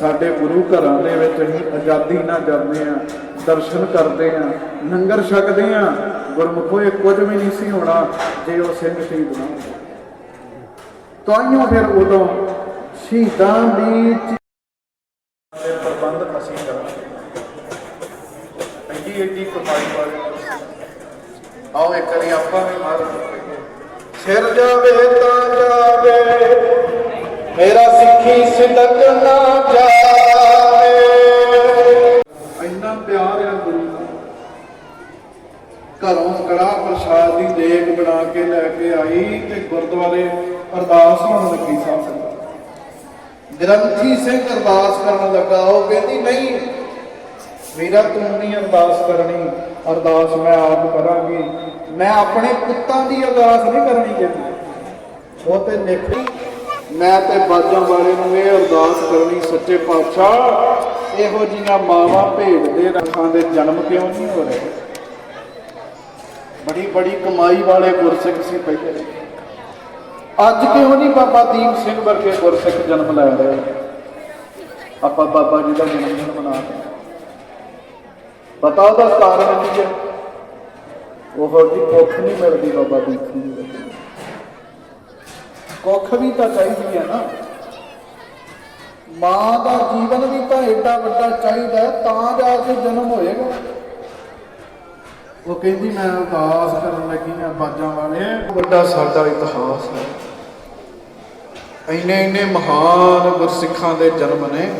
ਸਾਡੇ ਗੁਰੂ ਘਰਾਂ ਦੇ ਵਿੱਚ ਅਸੀਂ ਆਜ਼ਾਦੀ ਨਾਲ ਜਾਂਦੇ ਆ ਦਰਸ਼ਨ ਕਰਦੇ ਆ ਲੰਗਰ ਛਕਦੇ ਆ ਗੁਰਮੁਖੋ ਇਹ ਕੁਝ ਵੀ ਨਹੀਂ ਸੀ ਹੋਣਾ ਜੇ ਉਹ ਸਿੰਘ ਸ਼ਹੀਦ ਨਾ ਤਾਈਓ ਫਿਰ ਉਦੋਂ ਸ਼ਹੀਦਾਂ ਦੀ ਦੇ ਪ੍ਰਬੰਧ ਅਸੀਂ ਕਰਾਂਗੇ। ਐਡੀ ਐਡੀ ਕਮਾਈ ਵਾਲੇ ਆਓ ਇੱਕ ਵਾਰੀ ਆਪਾਂ ਵੀ ਮਾਰ ਸਿਰ ਜਾਵੇ ਤਾਂ ਜਾਵੇ, ਮੇਰਾ ਸਿੱਖੀ ਸਿਦਕ ਨਾ ਇੰਨਾ ਗੁਰੂ ਘਰੋਂ ਕੜਾ ਪ੍ਰਸ਼ਾਦ ਦੀ ਦੇਗ ਬਣਾ ਕੇ ਲੈ ਕੇ ਆਈ ਤੇ ਗੁਰਦੁਆਰੇ ਅਰਦਾਸ ਹੋਣ ਲੱਗੀ ਸਾਧ ਸੰਗਤ ਗ੍ਰੰਥੀ ਸਿੰਘ ਅਰਦਾਸ ਕਰਨ ਲੱਗਾ, ਉਹ ਕਹਿੰਦੀ, ਨਹੀਂ ਮੇਰਾ ਤੂੰ ਨਹੀਂ ਅਰਦਾਸ ਕਰਨੀ। ਅਰਦਾਸ ਮੈਂ ਆਪ ਕਰਾਂਗੀ। ਮੈਂ ਆਪਣੇ ਪੁੱਤਾਂ ਦੀ ਅਰਦਾਸ ਨਹੀਂ ਕਰਨੀ ਕਹਿੰਦੀ ਉਹ ਤੇ ਲਿਖੀ, ਮੈਂ ਤੇ ਬਾਜਾਂ ਵਾਲੇ ਨੂੰ ਇਹ ਅਰਦਾਸ ਕਰਨੀ, ਸੱਚੇ ਪਾਤਸ਼ਾਹ ਇਹੋ ਜੀਆਂ ਮਾਵਾਂ ਭੇਡ ਦੇ ਰੱਖਾਂ ਦੇ ਜਨਮ ਕਿਉਂ ਨਹੀਂ ਹੋ ਰਹੇ? ਬੜੀ ਬੜੀ ਕਮਾਈ ਵਾਲੇ ਗੁਰਸਿੱਖ ਸੀ ਪਹਿਲੇ। ਅੱਜ ਕਿਉਂ ਨਹੀਂ ਬਾਬਾ ਦੀਪ ਸਿੰਘ ਵਰਗੇ ਗੁਰਸਿੱਖ ਜਨਮ ਲੈ ਰਹੇ? ਆਪਾਂ ਬਾਬਾ ਜੀ ਦਾ ਜਨਮ ਦਿਨ ਮਨਾ ਰਹੇ ਹਾਂ। ਪਤਾ ਉਹਦਾ ਕਾਰਨ ਕੀ ਹੈ? ਉਹ ਜੀ ਕੁੱਖ ਨਹੀਂ ਮਿਲਦੀ ਬਾਬਾ ਦੀਪ ਸਿੰਘ ਜੀ ਕੁੱਖ ਵੀ ਤਾਂ ਚਾਹੀਦੀ ਹੈ ਨਾ। ਮਾਂ ਦਾ ਜੀਵਨ ਵੀ ਤਾਂ ਏਡਾ ਵੱਡਾ ਚਾਹੀਦਾ ਤਾਂ ਜਾ ਕੇ ਜਨਮ ਹੋਏਗਾ। ਉਹ ਕਹਿੰਦੀ ਮੈਂ ਅਰਦਾਸ ਕਰਨ ਲੱਗੀ ਆ ਬਾਜਾਂ ਵਾਲੇ। ਵੱਡਾ ਸਾਡਾ ਇਤਿਹਾਸ ਹੈ। ਇੰਨੇ ਇੰਨੇ ਮਹਾਨ ਗੁਰਸਿੱਖਾਂ ਦੇ ਜਨਮ ਨੇ।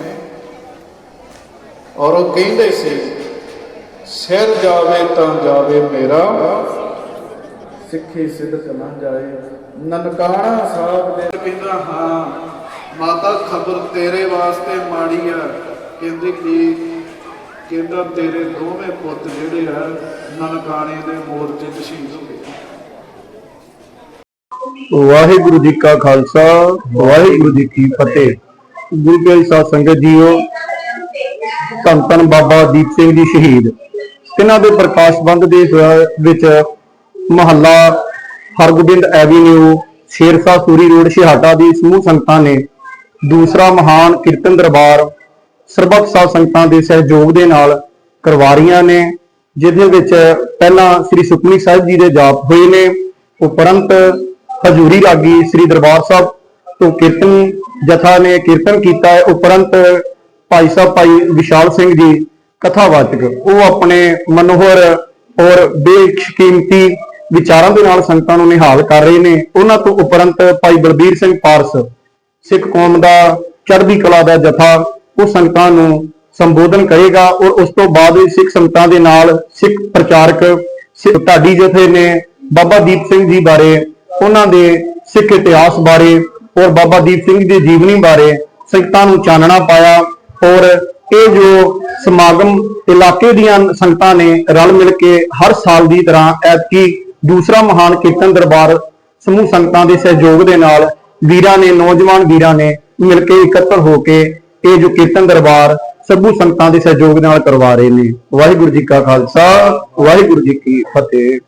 ਔਰ ਉਹ ਕਹਿੰਦੇ ਸੀ ਸਿਰ ਜਾਵੇ ਤਾਂ ਜਾਵੇ ਮੇਰਾ। ਸਿੱਖੀ ਸਿੱਧਕ ਨਾ ਜਾਏ। ਨਨਕਾਣਾ ਸਾਹਿਬ ਦੇ ਕਹਿੰਦਾ ਹਾਂ ਮਾਤਾ, ਖਬਰ ਤੇਰੇ ਵਾਸਤੇ ਮਾੜੀ ਆ। ਕਹਿੰਦੀ ਕੀ ਕਹਿੰਦਾ ਤੇਰੇ ਦੋਵੇਂ ਪੁੱਤ ਜਿਹੜੇ ਆ, ਨਨਕਾਣੇ ਦੇ ਮੋਰਚੇ 'ਚ ਸ਼ਹੀਦ ਹੋ ਗਏ। ਵਾਹਿਗੁਰੂ ਜੀ ਕਾ ਖਾਲਸਾ, ਵਾਹਿਗੁਰੂ ਜੀ ਕੀ ਫਤਿਹ। ਗੁਰੂ ਕੇ ਸਾਧ ਸੰਗਤ ਜੀਓ, ਧੰਨ ਧੰਨ ਬਾਬਾ ਦੀਪ ਸਿੰਘ ਜੀ ਸ਼ਹੀਦ। ਇਹਨਾਂ ਦੇ ਪ੍ਰਕਾਸ਼ ਬੰਦ ਦੇ ਵਿੱਚ ਮਹੱਲਾ ਹਰਗੋਬਿੰਦ ਐਵੀਨਿਊ ਸ਼ੇਰਸਾ ਸੂਰੀ ਰੋਡ ਛਿਹਾਟਾ ਦੀ ਸਮੂਹ ਸੰਗਤਾਂ ਨੇ ਦੂਸਰਾ ਮਹਾਨ ਕੀਰਤਨ ਦਰਬਾਰ ਸਰਬੱਤ ਸਾਧ ਸੰਗਤਾਂ ਦੇ ਸਹਿਯੋਗ ਦੇ ਨਾਲ ਕਰਵਾ ਰਹੀਆਂ ਨੇ, ਜਿਹਦੇ ਵਿੱਚ ਪਹਿਲਾਂ ਸ੍ਰੀ ਸੁਖਮਨੀ ਸਾਹਿਬ ਜੀ ਦੇ ਜਾਪ ਹੋਏ ਨੇ, ਉਪਰੰਤ ਹਜੂਰੀ ਰਾਗੀ ਸ੍ਰੀ ਦਰਬਾਰ ਸਾਹਿਬ ਤੋਂ ਕੀਰਤਨ ਜਥਾ ਨੇ ਕੀਰਤਨ ਕੀਤਾ ਹੈ, ਉਪਰੰਤ ਭਾਈ ਸਾਹਿਬ, ਭਾਈ ਵਿਸ਼ਾਲ ਸਿੰਘ ਜੀ ਕਥਾਵਾਚਕ, ਉਹ ਆਪਣੇ ਮਨੋਹਰ ਔਰ ਬੇਸ਼ਕੀਮਤੀ ਵਿਚਾਰਾਂ ਦੇ ਨਾਲ ਸੰਗਤਾਂ ਨੂੰ ਨਿਹਾਲ ਕਰ ਰਹੇ ਨੇ। ਉਹਨਾਂ ਤੋਂ ਉਪਰੰਤ ਭਾਈ ਬਲਬੀਰ ਸਿੰਘ ਪਾਰਸ ਸਿੱਖ ਕੌਮ ਦਾ ਚੜ੍ਹਦੀ ਕਲਾ ਦਾ ਜਥਾ ਉਹ ਸੰਗਤਾਂ ਨੂੰ ਸੰਬੋਧਨ ਕਰੇਗਾ ਔਰ ਉਸ ਤੋਂ ਬਾਅਦ ਵੀ ਸਿੱਖ ਸੰਗਤਾਂ ਦੇ ਨਾਲ ਸਿੱਖ ਪ੍ਰਚਾਰਕ, ਸਿੱਖ ਢਾਡੀ ਜਥੇ ਨੇ, ਬਾਬਾ ਦੀਪ ਸਿੰਘ ਜੀ ਬਾਰੇ, ਉਹਨਾਂ ਦੇ ਸਿੱਖ ਇਤਿਹਾਸ ਬਾਰੇ ਔਰ ਬਾਬਾ ਦੀਪ ਸਿੰਘ ਦੀ ਜੀਵਨੀ ਬਾਰੇ ਸੰਗਤਾਂ ਨੂੰ ਚਾਨਣਾ ਪਾਇਆ ਔਰ ਇਹ ਜੋ ਸਮਾਗਮ ਇਲਾਕੇ ਦੀਆਂ ਸੰਗਤਾਂ ਨੇ ਰਲ ਮਿਲ ਕੇ ਹਰ ਸਾਲ ਦੀ ਤਰ੍ਹਾਂ ਐਤਕੀ ਦੂਸਰਾ ਮਹਾਨ ਕੀਰਤਨ ਦਰਬਾਰ ਸਮੂਹ ਸੰਗਤਾਂ ਦੇ ਸਹਿਯੋਗ ਦੇ ਨਾਲ ਵੀਰਾਂ ਨੇ, ਨੌਜਵਾਨ ਵੀਰਾਂ ਨੇ ਮਿਲ ਕੇ ਇਕੱਤਰ ਹੋ ਕੇ ਇਹ ਜੋ ਕੀਰਤਨ ਦਰਬਾਰ ਸਭੂ ਸੰਗਤਾਂ ਦੇ ਸਹਿਯੋਗ ਨਾਲ ਕਰਵਾ ਰਹੇ ਨੇ। ਵਾਹਿਗੁਰੂ ਜੀ ਕਾ ਖਾਲਸਾ, ਵਾਹਿਗੁਰੂ ਜੀ ਕੀ ਫਤਿਹ।